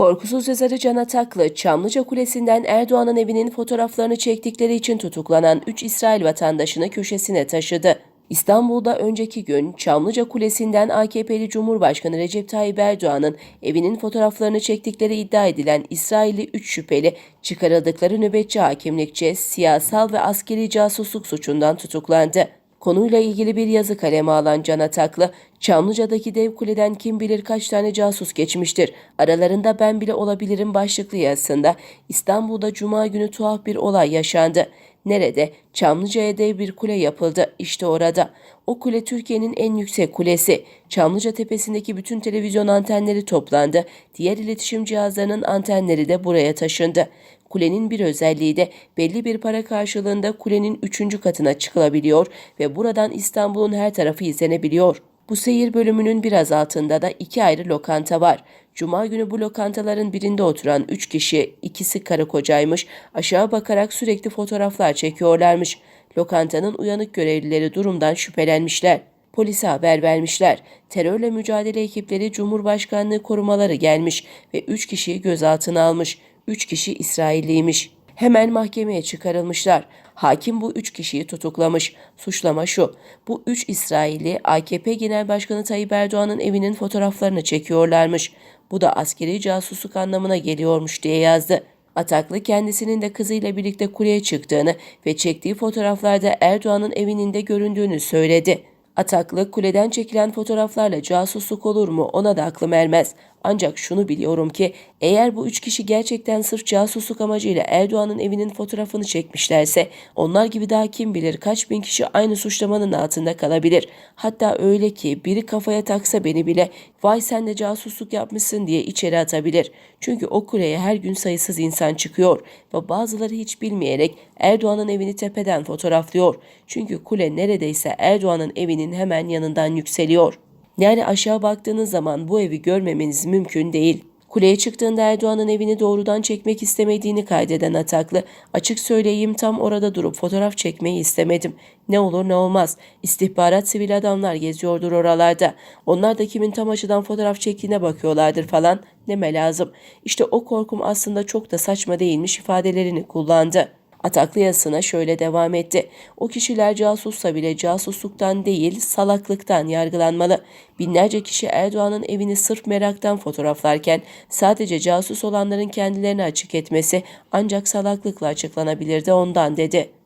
Korkusuz yazarı Can Ataklı, Çamlıca Kulesi'nden Erdoğan'ın evinin fotoğraflarını çektikleri için tutuklanan 3 İsrail vatandaşını köşesine taşıdı. İstanbul'da önceki gün Çamlıca Kulesi'nden AKP'li Cumhurbaşkanı Recep Tayyip Erdoğan'ın evinin fotoğraflarını çektikleri iddia edilen İsrailli 3 şüpheli çıkarıldıkları nöbetçi hakimlikçe siyasal ve askeri casusluk suçundan tutuklandı. Konuyla ilgili bir yazı kaleme alan Can Ataklı, Çamlıca'daki dev kuleden kim bilir kaç tane casus geçmiştir. Aralarında ben bile olabilirim başlıklı yazısında İstanbul'da Cuma günü tuhaf bir olay yaşandı. Nerede? Çamlıca'ya dev bir kule yapıldı. İşte orada. O kule Türkiye'nin en yüksek kulesi. Çamlıca tepesindeki bütün televizyon antenleri toplandı. Diğer iletişim cihazlarının antenleri de buraya taşındı. Kulenin bir özelliği de belli bir para karşılığında kulenin üçüncü katına çıkılabiliyor ve buradan İstanbul'un her tarafı izlenebiliyor. Bu seyir bölümünün biraz altında da iki ayrı lokanta var. Cuma günü bu lokantaların birinde oturan üç kişi, ikisi karı kocaymış, aşağı bakarak sürekli fotoğraflar çekiyorlarmış. Lokantanın uyanık görevlileri durumdan şüphelenmişler. Polise haber vermişler. Terörle mücadele ekipleri Cumhurbaşkanlığı korumaları gelmiş ve üç kişiyi gözaltına almış. Üç kişi İsrailliymiş. Hemen mahkemeye çıkarılmışlar. Hakim bu üç kişiyi tutuklamış. Suçlama şu. Bu üç İsrailli AKP Genel Başkanı Tayyip Erdoğan'ın evinin fotoğraflarını çekiyorlarmış. Bu da askeri casusluk anlamına geliyormuş diye yazdı. Ataklı kendisinin de kızıyla birlikte kuleye çıktığını ve çektiği fotoğraflarda Erdoğan'ın evinin de göründüğünü söyledi. Ataklı kuleden çekilen fotoğraflarla casusluk olur mu ona da aklım ermez. Ancak şunu biliyorum ki eğer bu üç kişi gerçekten sırf casusluk amacıyla Erdoğan'ın evinin fotoğrafını çekmişlerse onlar gibi daha kim bilir kaç bin kişi aynı suçlamanın altında kalabilir. Hatta öyle ki biri kafaya taksa beni bile vay sen de casusluk yapmışsın diye içeri atabilir. Çünkü o kuleye her gün sayısız insan çıkıyor ve bazıları hiç bilmeyerek Erdoğan'ın evini tepeden fotoğraflıyor. Çünkü kule neredeyse Erdoğan'ın evinin hemen yanından yükseliyor. Yani aşağı baktığınız zaman bu evi görmemeniz mümkün değil. Kuleye çıktığında Erdoğan'ın evini doğrudan çekmek istemediğini kaydeden Ataklı, açık söyleyeyim tam orada durup fotoğraf çekmeyi istemedim. Ne olur ne olmaz. İstihbarat sivil adamlar geziyordur oralarda. Onlar da kimin tam açıdan fotoğraf çektiğine bakıyorlardır falan. Neme lazım. İşte o korkum aslında çok da saçma değilmiş ifadelerini kullandı. Ataklı yazısına şöyle devam etti. O kişiler casussa bile casusluktan değil salaklıktan yargılanmalı. Binlerce kişi Erdoğan'ın evini sırf meraktan fotoğraflarken sadece casus olanların kendilerini açık etmesi ancak salaklıkla açıklanabilirdi ondan dedi.